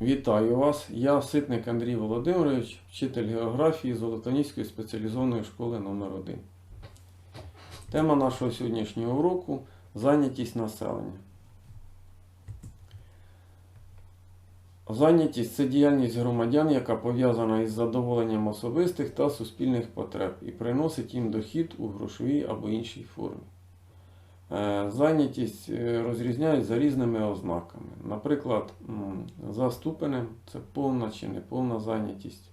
Вітаю вас! Я Ситник Андрій Володимирович, вчитель географії Золотоніської спеціалізованої школи номер 1 Тема нашого сьогоднішнього уроку зайнятість населення. Зайнятість це діяльність громадян, яка пов'язана із задоволенням особистих та суспільних потреб і приносить їм дохід у грошовій або іншій формі. Е, Зайнятість е, розрізняють за різними ознаками. Наприклад, за ступенем це повна чи неповна зайнятість.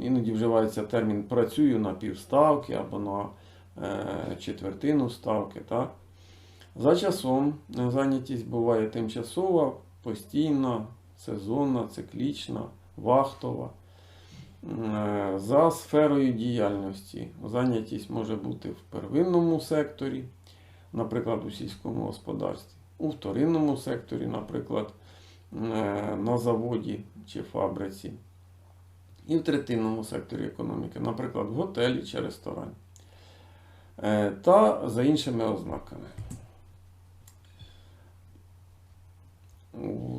Іноді вживається термін працюю на півставки або на е, четвертину ставки. Так? За часом зайнятість буває тимчасова, постійна, сезонна, циклічна, вахтова. За сферою діяльності зайнятість може бути в первинному секторі, наприклад, у сільському господарстві, у вторинному секторі, наприклад, е, на заводі чи фабриці, і в третинному секторі економіки, наприклад, в готелі чи ресторані. Е, Та за іншими ознаками.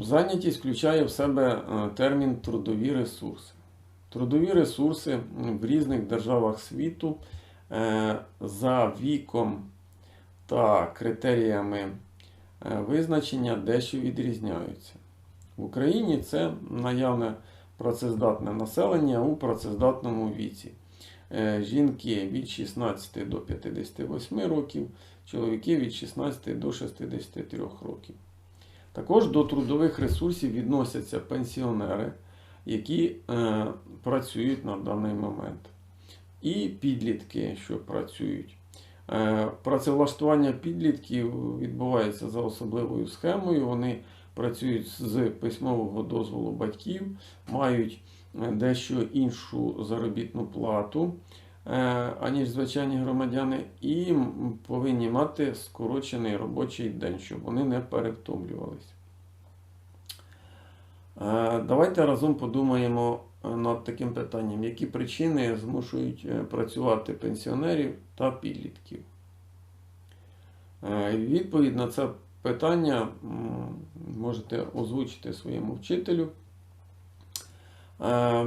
Зайнятість включає в себе е, термін трудові ресурси. Трудові ресурси в різних державах світу за віком та критеріями е, визначення дещо відрізняються. В Україні це наявне працездатне населення у працездатному віці. Е, Жінки від 16 до 58 років, чоловіки від 16 до 63 років. Також до трудових ресурсів відносяться пенсіонери, які е, працюють на даний момент, і підлітки, що працюють. Е, Працевлаштування підлітків відбувається за особливою схемою. Вони працюють з письмового дозволу батьків, мають е, дещо іншу заробітну плату, е, аніж звичайні громадяни, і повинні мати скорочений робочий день, щоб вони не перевтомлювалися. Давайте разом подумаємо над таким питанням, які причини змушують е, працювати пенсіонерів та підлітків. Е, Відповідь на це питання можете озвучити своєму вчителю. Е,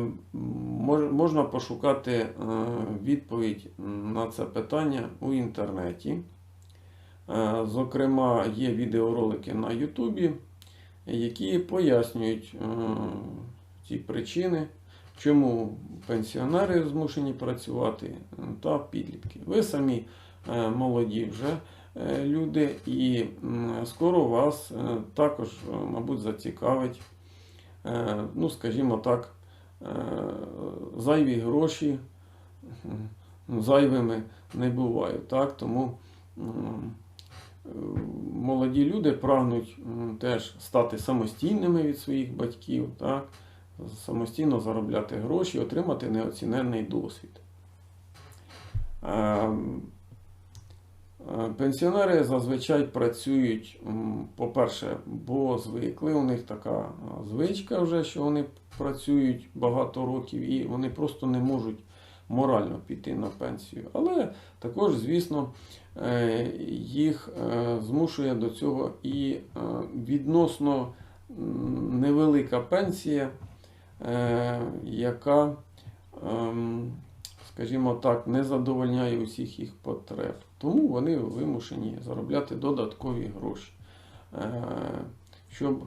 Можна пошукати е, відповідь на це питання у інтернеті. Е, Зокрема, є відеоролики на Ютубі, які пояснюють е, ті причини, чому пенсіонери змушені працювати та підлітки. Ви самі е, молоді вже е, люди, і скоро вас е, також, мабуть, зацікавить, ну, скажімо так, зайві гроші зайвими не бувають. Так? Тому молоді люди прагнуть теж стати самостійними від своїх батьків, так? Самостійно заробляти гроші, отримати неоціненний досвід. Ем, е, Пенсіонери зазвичай працюють, по-перше, бо звикли, у них така звичка вже, що вони працюють багато років і вони просто не можуть морально піти на пенсію. Але також, звісно, е, їх е, змушує до цього і е, відносно невелика пенсія, е, яка, ем, скажімо так, не задовольняє усіх їх потреб. Тому вони вимушені заробляти додаткові гроші, е, щоб,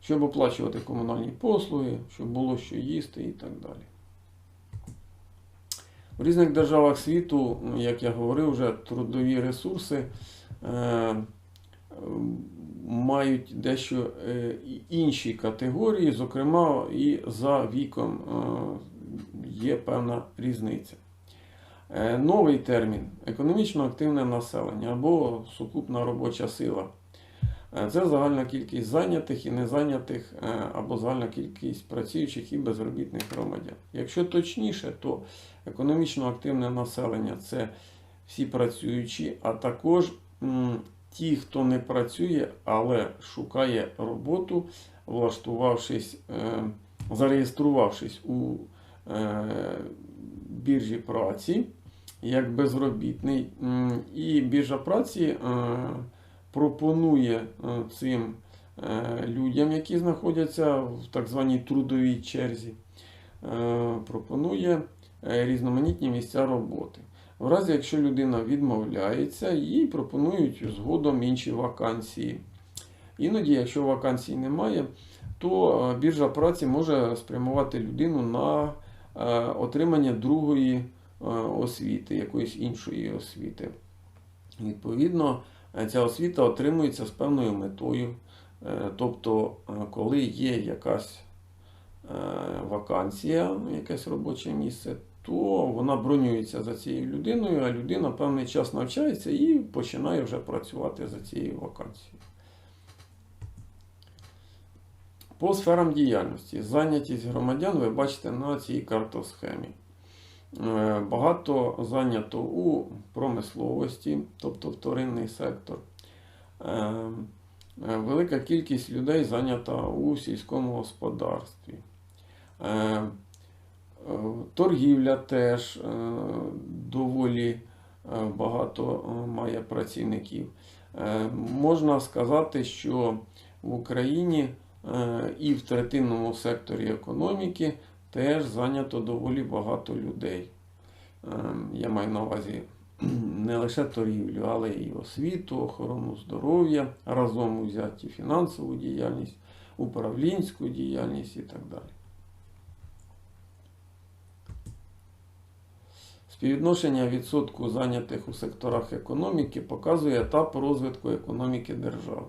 щоб оплачувати комунальні послуги, щоб було що їсти і так далі. В різних державах світу, як я говорив, вже трудові ресурси е, мають дещо е, інші категорії, зокрема, і за віком е, є певна різниця. Е, Новий термін економічно активне населення або сукупна робоча сила. Це загальна кількість зайнятих і незайнятих або загальна кількість працюючих і безробітних громадян. Якщо точніше, то економічно активне населення це всі працюючі, а також ті, хто не працює, але шукає роботу, влаштувавшись, е, зареєструвавшись у е, біржі праці як безробітний. І біржа праці е, пропонує цим людям, які знаходяться в так званій трудовій черзі, пропонує різноманітні місця роботи. В разі, якщо людина відмовляється, їй пропонують згодом інші вакансії. Іноді, якщо вакансій немає, то е, біржа праці може спрямувати людину на е, отримання другої е, освіти, якоїсь іншої освіти. Відповідно, ця освіта отримується з певною метою. Тобто, коли є якась вакансія, якесь робоче місце, то вона бронюється за цією людиною, а людина певний час навчається і починає вже працювати за цією вакансією. По сферам діяльності. Зайнятість громадян ви бачите на цій картосхемі. Е, Багато зайнято у промисловості, тобто вторинний сектор. Е, е, Велика кількість людей зайнята у сільському господарстві. Торгівля теж е, доволі е, багато е, має працівників. Можна сказати, що в Україні і в третинному секторі економіки теж зайнято доволі багато людей. Я маю на увазі не лише торгівлю, але і освіту, охорону здоров'я, разом узяті фінансову діяльність, управлінську діяльність і так далі. Співвідношення відсотку зайнятих у секторах економіки показує етап розвитку економіки держави.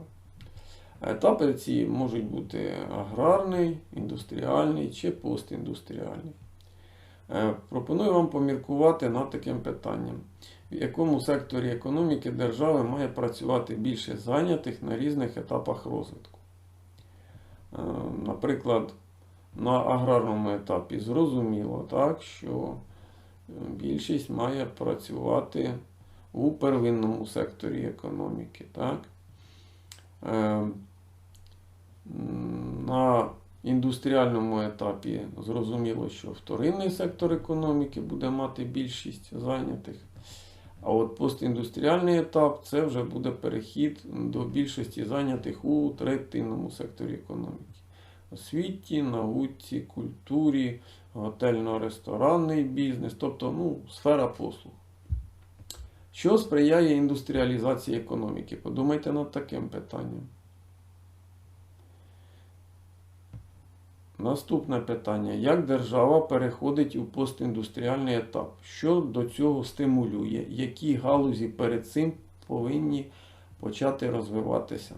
Етапи ці можуть бути аграрний, індустріальний чи постіндустріальний. Е, Пропоную вам поміркувати над таким питанням, в якому секторі економіки держави має працювати більше зайнятих на різних етапах розвитку. Е, Наприклад, на аграрному етапі зрозуміло, так, що більшість має працювати у первинному секторі економіки. Так? Е, На індустріальному етапі зрозуміло, що вторинний сектор економіки буде мати більшість зайнятих. А от постіндустріальний етап це вже буде перехід до більшості зайнятих у третинному секторі економіки. Освіті, науці, культурі, готельно-ресторанний бізнес, тобто ну, сфера послуг. Що сприяє індустріалізації економіки? Подумайте над таким питанням. Наступне питання. Як держава переходить у постіндустріальний етап? Що до цього стимулює? Які галузі перед цим повинні почати розвиватися?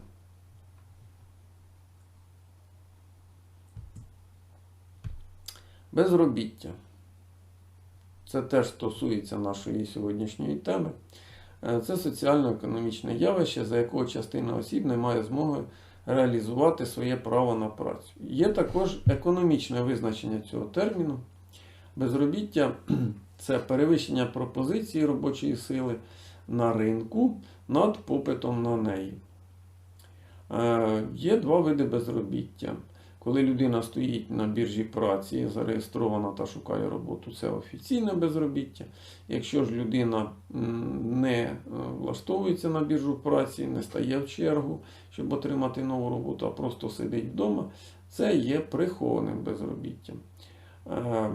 Безробіття. Це теж стосується нашої сьогоднішньої теми. Е, Це соціально-економічне явище, за якого частина осіб не має змоги реалізувати своє право на працю. Є також економічне визначення цього терміну. Безробіття це перевищення пропозиції робочої сили на ринку над попитом на неї. Е, Є два види безробіття. Коли людина стоїть на біржі праці, зареєстрована та шукає роботу, це офіційне безробіття. Якщо ж людина не е, влаштовується на біржу праці, не стає в чергу, щоб отримати нову роботу, а просто сидить вдома, це є прихованим безробіттям. Е,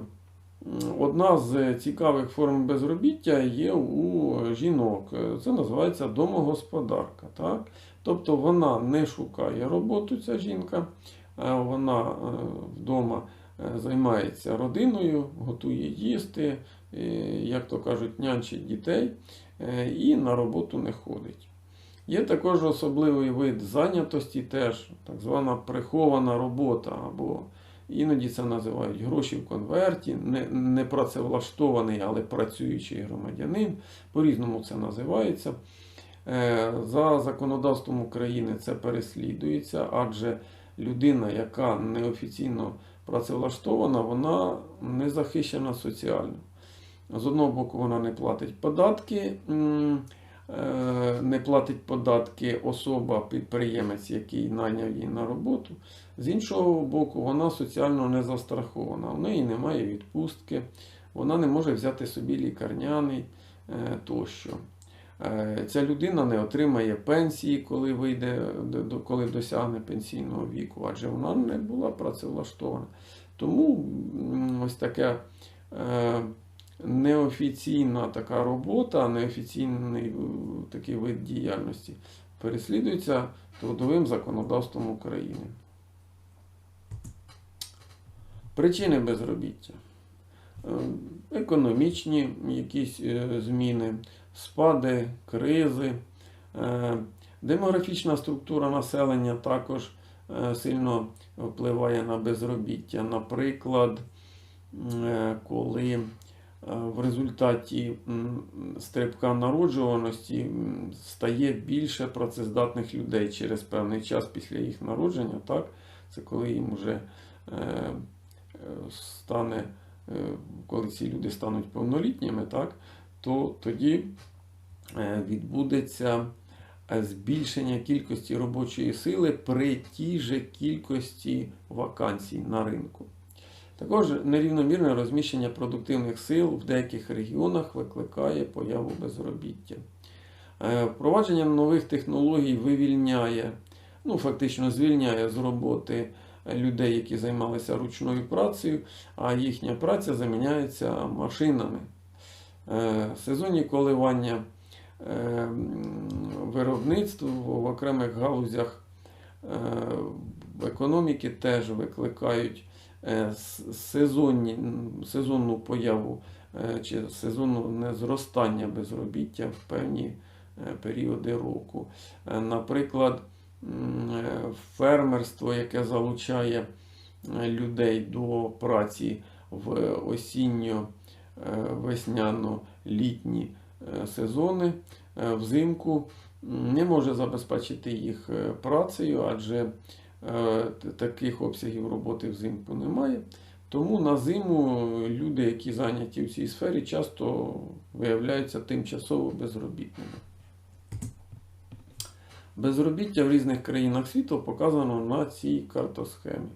Одна з цікавих форм безробіття є у жінок. Це називається домогосподарка. Так? Тобто вона не шукає роботу, ця жінка. Е, Вона е, вдома е, займається родиною, готує їсти, як то кажуть, нянчить дітей і на роботу не ходить. Є також особливий вид зайнятості, теж так звана прихована робота, або іноді це називають гроші в конверті, не, не працевлаштований, але працюючий громадянин. По-різному це називається. За законодавством України це переслідується, адже людина, яка неофіційно працевлаштована, вона не захищена соціально. З одного боку, вона не платить податки, е, не платить податки особа, підприємець, який найняв її на роботу. З іншого боку, вона соціально не застрахована. У неї немає відпустки, вона не може взяти собі лікарняний е, тощо. Е, ця людина не отримає пенсії, коли вийде, коли досягне пенсійного віку, адже вона не була працевлаштована. Тому ось таке е, неофіційна така робота, неофіційний е, такий вид діяльності переслідується трудовим законодавством України. Причини безробіття. Економічні якісь е, зміни, спади, кризи, е, демографічна структура населення також е, сильно впливає на безробіття. Наприклад, коли в результаті стрибка народжуваності стає більше працездатних людей через певний час після їх народження, так? Це коли їм вже стане, коли ці люди стануть повнолітніми, так? то тоді е, відбудеться е, збільшення кількості робочої сили при тій же кількості вакансій на ринку. Також нерівномірне розміщення продуктивних сил в деяких регіонах викликає появу безробіття. Е, Впровадження нових технологій вивільняє, ну фактично звільняє з роботи людей, які займалися ручною працею, а їхня праця заміняється машинами. Е, Сезонні коливання е, виробництв в окремих галузях е, економіки теж викликають сезонні, сезонну появу чи сезонне незростання безробіття в певні періоди року. Наприклад, фермерство, яке залучає е, людей до праці в осінньо е, е, сезони е, взимку не може забезпечити їх е, працею, адже е, таких обсягів роботи взимку немає. Тому на зиму люди, які зайняті в цій сфері, часто виявляються тимчасово безробітними. Безробіття в різних країнах світу показано на цій картосхемі.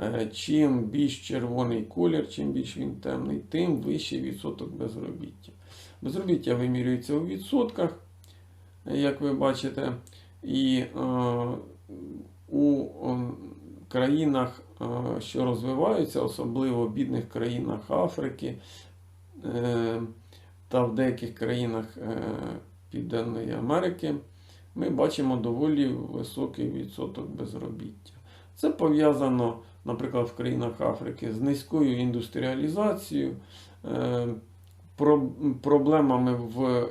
Е, Чим більш червоний колір, чим більш він темний, тим вищий відсоток безробіття. Безробіття вимірюється у відсотках, як ви бачите, і е, у країнах, е, що розвиваються, особливо в бідних країнах Африки та в деяких країнах Південної Америки, ми бачимо доволі високий відсоток безробіття. Це пов'язано, наприклад, в країнах Африки з низькою індустріалізацією, е, проблемами в е,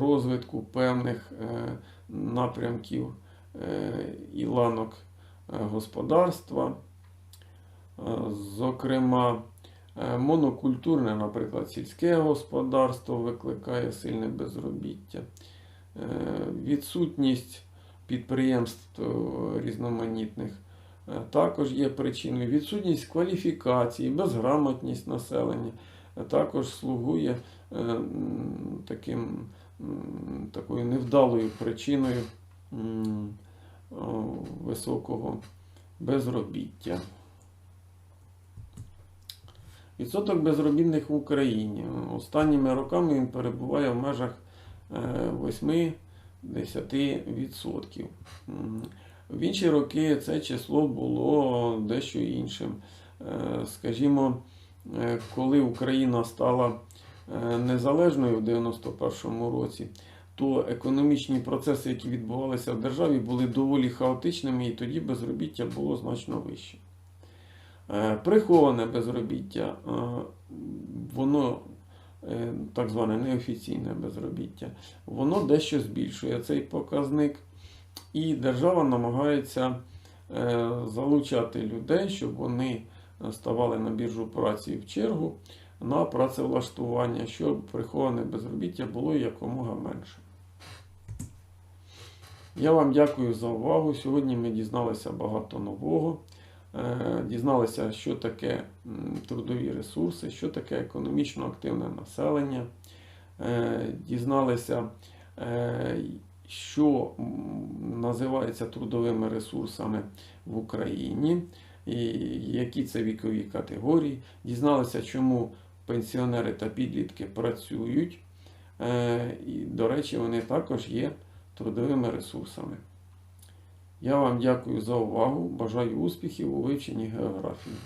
розвитку певних е, напрямків і ланок господарства. Зокрема, монокультурне, наприклад, сільське господарство викликає сильне безробіття. Е, Відсутність підприємств е, різноманітних е, також є причиною. Відсутність кваліфікації, безграмотність населення також слугує таким, такою невдалою причиною високого безробіття. Відсоток безробітних в Україні. Останніми роками він перебуває в межах 8-10%. В інші роки це число було дещо іншим. Е, Скажімо, е, коли Україна стала е, незалежною в 91-му році, то економічні процеси, які відбувалися в державі, були доволі хаотичними, і тоді безробіття було значно вище. Е, Приховане безробіття, е, воно е, так зване неофіційне безробіття, воно дещо збільшує цей показник, і держава намагається е, залучати людей, щоб вони ставали на біржу праці в чергу на працевлаштування, щоб приховане безробіття було якомога менше. Я вам дякую за увагу. Сьогодні ми дізналися багато нового. Е, Дізналися, що таке трудові ресурси, що таке економічно активне населення. Е, Дізналися, е, що називається трудовими ресурсами в Україні, і які це вікові категорії. Дізналися, чому пенсіонери та підлітки працюють. Е, І, до речі, вони також є трудовими ресурсами. Я вам дякую за увагу. Бажаю успіхів у вивченні географії.